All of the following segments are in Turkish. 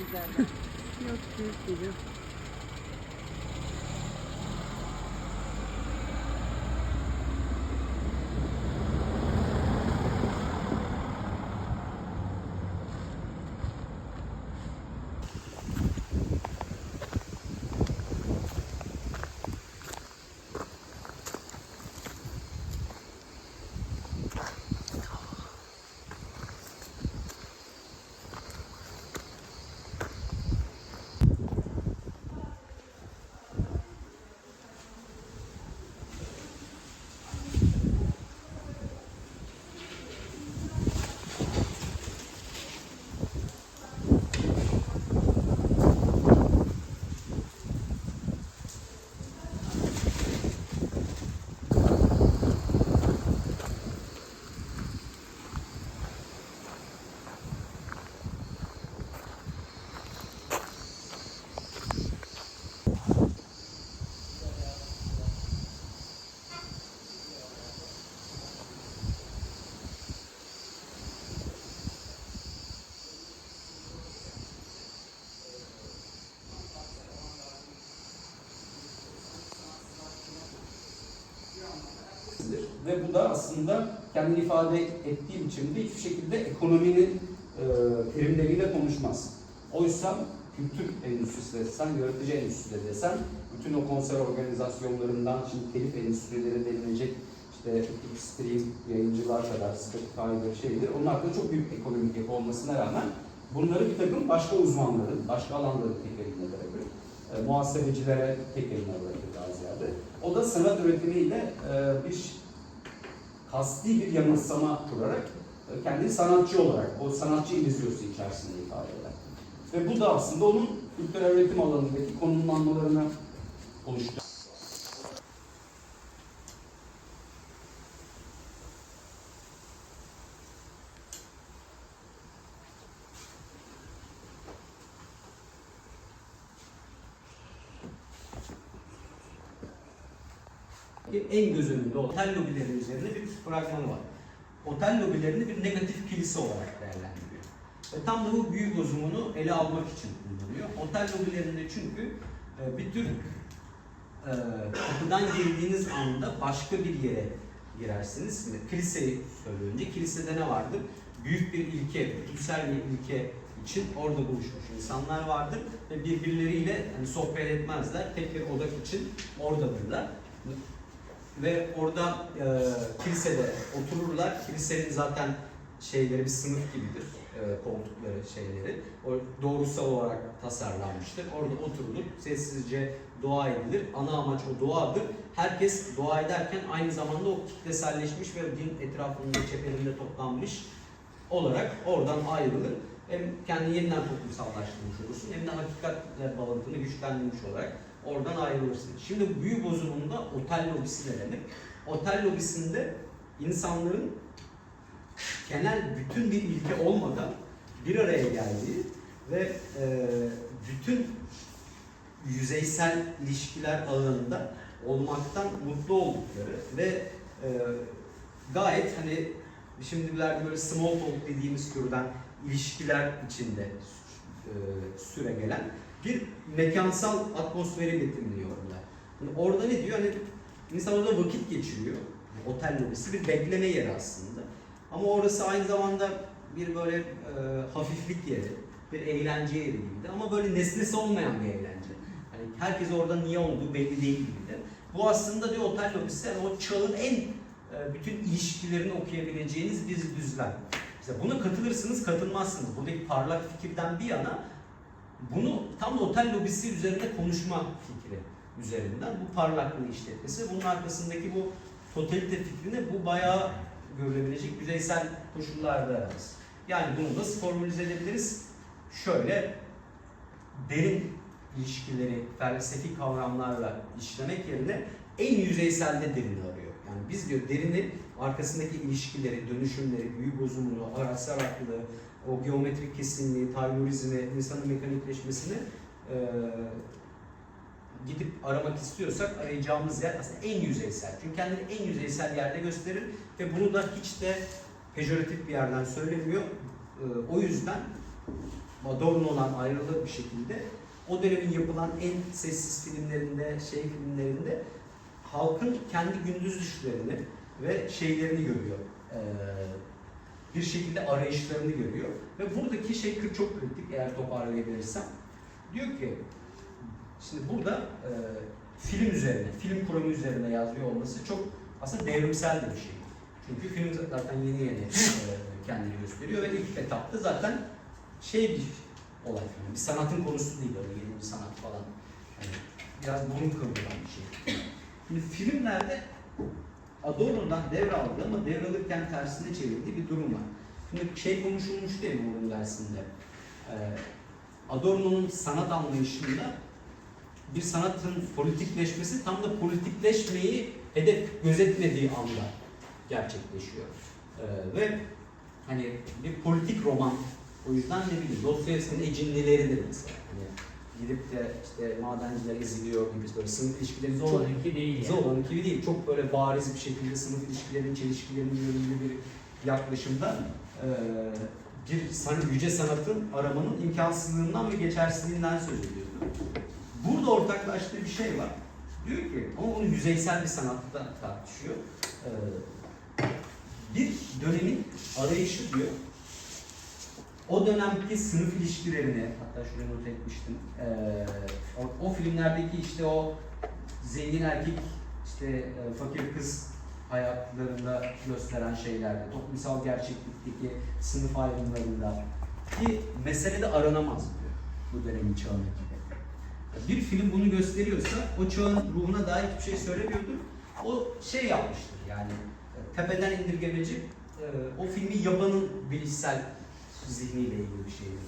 みたいな気。Ve bu da aslında kendini ifade ettiği biçimde hiçbir şekilde ekonominin e, terimleriyle konuşmaz. Oysa kültür endüstrisi desen, yaratıcı endüstri desen, bütün o konser organizasyonlarından şimdi telif endüstrileri denilecek işte Xstream yayıncılar kadar, Spotify'dır şeydir. Onlar da çok büyük ekonomik yapı olmasına rağmen bunları bir takım başka uzmanların, başka alanların tek eline bırakır. E, muhasebecilere tek eline bırakır daha ziyade. O da sanat üretimiyle e, bir kasti bir yanılsama kurarak e, kendini sanatçı olarak, o sanatçı illüzyonu içerisinde ifade eder. Ve bu da aslında onun kültürel üretim alanındaki konumlanmalarını oluşturuyor. En göz önünde olan otel lobileri üzerine bir fragmanı var. Otel lobilerini bir negatif kilise olarak değerlendiriyor. Ve tam da bu büyü bozumunu ele almak için kullanıyor. Otel lobilerinde çünkü e, bir tür e, kapıdan girdiğiniz anda başka bir yere girersiniz. Şimdi kiliseyi önce. Kilisede ne vardır? Büyük bir ilke, bütünsel bir ilke için orada buluşmuş insanlar vardır ve birbirleriyle hani sohbet etmezler. Tek bir odak için oradadırlar ve orada e, kilisede otururlar. Kilisenin zaten şeyleri bir sınıf gibidir. E, koltukları şeyleri. O doğrusal olarak tasarlanmıştır. Orada oturulur. Sessizce dua edilir. Ana amaç o duadır. Herkes dua ederken aynı zamanda o kitleselleşmiş ve din etrafında çeperinde toplanmış olarak oradan ayrılır. Hem kendini yeniden toplumsallaştırmış olursun hem de hakikatle bağlantını güçlendirmiş olarak oradan ayrılırsın. Şimdi büyü bozumunda otel lobisi ne demek? Otel lobisinde insanların genel bütün bir ilke olmadan bir araya geldiği ve e, bütün yüzeysel ilişkiler alanında olmaktan mutlu oldukları ve e, gayet hani şimdilerde böyle small talk dediğimiz türden ilişkiler içinde e, süre gelen bir mekansal atmosferi betimliyorlar. Yani orada ne diyor? Hani insan orada vakit geçiriyor. Yani otel lobisi bir bekleme yeri aslında. Ama orası aynı zamanda bir böyle e, hafiflik yeri, bir eğlence yeri gibiydi. Ama böyle nesnesi olmayan bir eğlence. Hani herkes orada niye olduğu belli değil gibiydi. Bu aslında diyor otel lobisi yani o çağın en e, bütün ilişkilerini okuyabileceğiniz bir düzlem. İşte buna katılırsınız, katılmazsınız. Buradaki parlak fikirden bir yana bunu tam otel lobisi üzerinde konuşma fikri üzerinden bu parlaklığı işletmesi. Bunun arkasındaki bu totalite fikrini bu bayağı görülebilecek yüzeysel koşullarda aramız. Yani bunu nasıl formülize edebiliriz? Şöyle derin ilişkileri felsefi kavramlarla işlemek yerine en yüzeyselde derini arıyor. Yani biz diyor derini arkasındaki ilişkileri, dönüşümleri, büyü bozumunu, araçsal haklılığı, o geometrik kesinliği, taylorizmi, insanın mekanikleşmesini e, gidip aramak istiyorsak arayacağımız yer aslında en yüzeysel. Çünkü kendini en yüzeysel yerde gösterir ve bunu da hiç de pejoratif bir yerden söylemiyor. E, o yüzden Adorno'dan ayrılır bir şekilde o dönemin yapılan en sessiz filmlerinde, şey filmlerinde halkın kendi gündüz düşlerini ve şeylerini görüyor. Ee, bir şekilde arayışlarını görüyor. Ve buradaki şey çok kritik eğer toparlayabilirsem. Diyor ki, şimdi burada e, film üzerine, film kuramı üzerine yazıyor olması çok aslında devrimsel de bir şey. Çünkü film zaten yeni yeni e, kendini gösteriyor ve ilk etapta zaten şey bir olay film. Bir sanatın konusu değil öyle yeni bir sanat falan. Yani biraz burun kıvrılan bir şey. Şimdi filmlerde Adorno'dan devraldı ama devralırken tersine çevirdiği bir durum var. Şimdi şey konuşulmuş değil mi bunun dersinde? Ee, Adorno'nun sanat anlayışında bir sanatın politikleşmesi tam da politikleşmeyi hedef gözetmediği anda gerçekleşiyor. Ee, ve hani bir politik roman o yüzden ne bileyim Dostoyevski'nin ecinlileridir mesela. Hani gidip de işte madenciler eziliyor gibi böyle sınıf ilişkileri çok Zorlanınki değil yani. Zorlanın gibi değil. Çok böyle bariz bir şekilde sınıf ilişkilerinin, çelişkilerinin yönünde bir yaklaşımda eee, bir san, yüce sanatın aramanın imkansızlığından ve geçersizliğinden söz ediyordu. Burada ortaklaştığı bir şey var. Diyor ki, ama bunu yüzeysel bir sanatta tartışıyor. Eee, bir dönemin arayışı diyor, o dönemki sınıf ilişkilerini, hatta şuraya not etmiştim, eee, o, o filmlerdeki işte o zengin erkek, işte e, fakir kız hayatlarında gösteren şeylerde, toplumsal gerçeklikteki sınıf ayrımlarında ki meselede aranamaz diyor bu dönemin çağındaki. Bir film bunu gösteriyorsa o çağın ruhuna dair hiçbir şey söylemiyordur. O şey yapmıştır yani e, tepeden indirgemeci e, o filmi yapanın bilişsel zihniyle ilgili bir şeydir.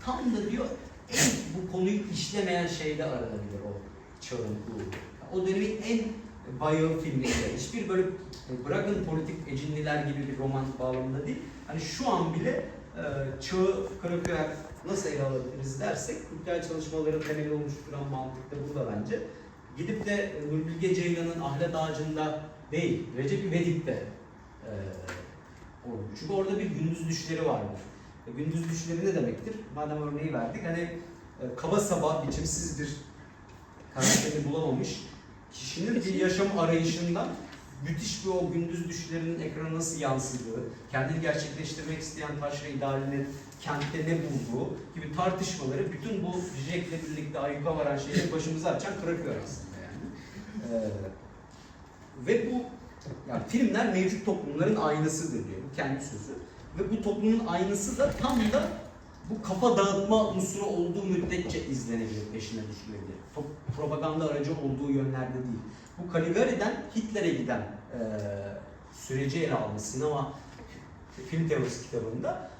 Tam da diyor en bu konuyu işlemeyen şeyde aranabilir o çağın ruhu. O dönemin en bayağı filminde. Hiçbir böyle e, bırakın politik ecinliler gibi bir roman bağlamında değil. Hani şu an bile e, çağı Karaköy nasıl ele alabiliriz dersek kültürel çalışmaların temeli oluşturan mantık da burada bence. Gidip de e, Nurbilge Ceylan'ın Ahlet Ağacı'nda değil, Recep İvedik'te e, olmuş. Çünkü orada bir gündüz düşleri vardır. E, gündüz düşleri ne demektir? Madem örneği verdik hani e, kaba saba biçimsiz bir karakterini bulamamış kişinin bir yaşam arayışından müthiş bir o gündüz düşlerinin ekrana nasıl yansıdığı, kendini gerçekleştirmek isteyen taşra idealinin kentte ne bulduğu gibi tartışmaları bütün bu Jack'le birlikte ayyuka varan şeyleri başımıza açan Kraköy aslında yani. Ee, ve bu yani filmler mevcut toplumların aynasıdır diyor. Bu kendi sözü. Ve bu toplumun aynası da tam da bu kafa dağıtma unsuru olduğu müddetçe izlenebilir, peşine düşülebilir. Top- propaganda aracı olduğu yönlerde değil. Bu Caligari'den Hitler'e giden eee süreci ele almış sinema film teorisi kitabında.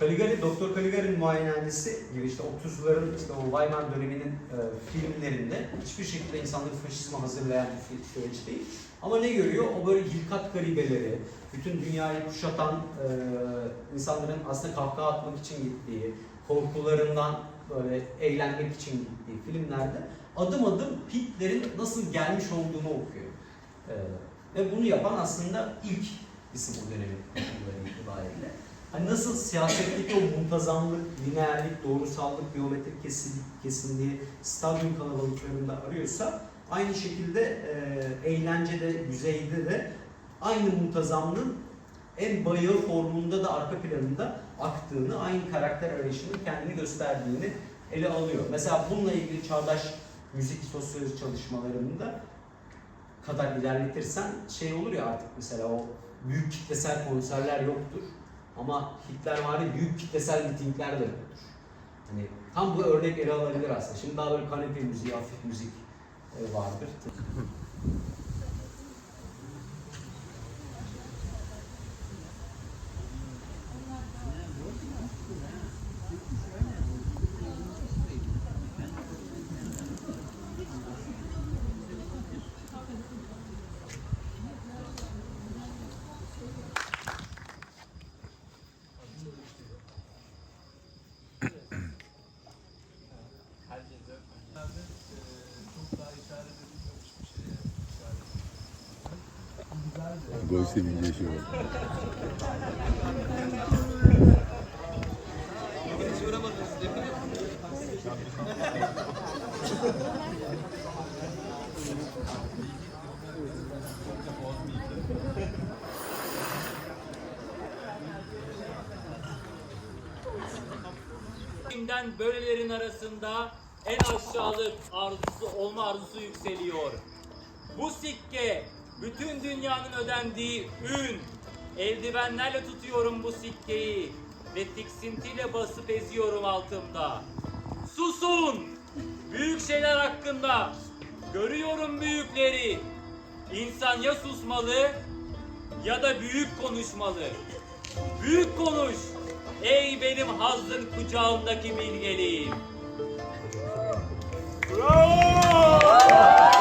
Caligari, Doktor Caligari'nin muayenehanesi gibi işte 30'ların işte o Weimar döneminin e, filmlerinde hiçbir şekilde insanları faşizme hazırlayan bir süreç değil. Ama ne görüyor? O böyle hilkat garibeleri, bütün dünyayı kuşatan e, insanların aslında kahkaha atmak için gittiği, korkularından böyle eğlenmek için gittiği filmlerde adım adım Hitler'in nasıl gelmiş olduğunu okuyor. E, ve bunu yapan aslında ilk isim o dönemin nasıl siyasetteki o muntazamlık, lineerlik, doğrusallık, geometrik kesin, kesinliği stadyum kalabalıklarında arıyorsa aynı şekilde e, eğlencede, yüzeyde de aynı muntazamlığın en bayağı formunda da arka planında aktığını, aynı karakter arayışının kendini gösterdiğini ele alıyor. Mesela bununla ilgili çağdaş müzik sosyoloji çalışmalarında kadar ilerletirsen şey olur ya artık mesela o büyük kitlesel konserler yoktur. Ama Hitler var ya büyük kitlesel mitingler de yoktur. Hani tam bu örnek ele alabilir aslında. Şimdi daha böyle kanepe müziği, hafif müzik e, vardır. sevinci yaşıyorum. Kimden böylelerin arasında en aşağılık arzusu olma arzusu yükseliyor. Bu sikke bütün dünyanın ödendiği ün, eldivenlerle tutuyorum bu sikkeyi ve tiksintiyle basıp eziyorum altımda. Susun! Büyük şeyler hakkında görüyorum büyükleri. İnsan ya susmalı ya da büyük konuşmalı. Büyük konuş. Ey benim hazın kucağımdaki bilgeliğim. Bravo!